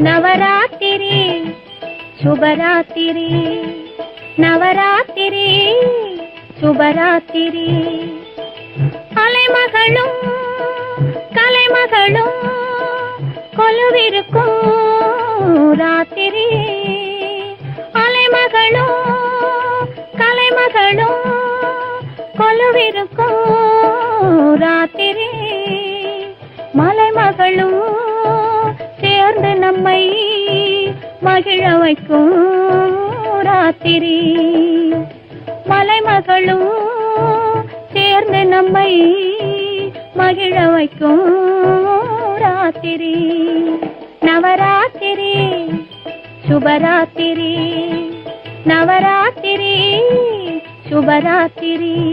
நவராத்திரி சுபராத்திரி. நவராத்திரி சுபராத்திரி. அலைமகளும் கலைமகளும் கொலுவிருக்கும் ராத்திரி. அலைமகளும் கலைமகளும் கொலுவிருக்கும் ராத்திரி. மலைமகளும் நம்மை மகிழ வைக்கும் ராத்திரி. மலைமகளும் சேர்ந்து நம்மை மகிழ வைக்கும் ராத்திரி. நவராத்திரி சுபராத்திரி. நவராத்திரி சுபராத்திரி.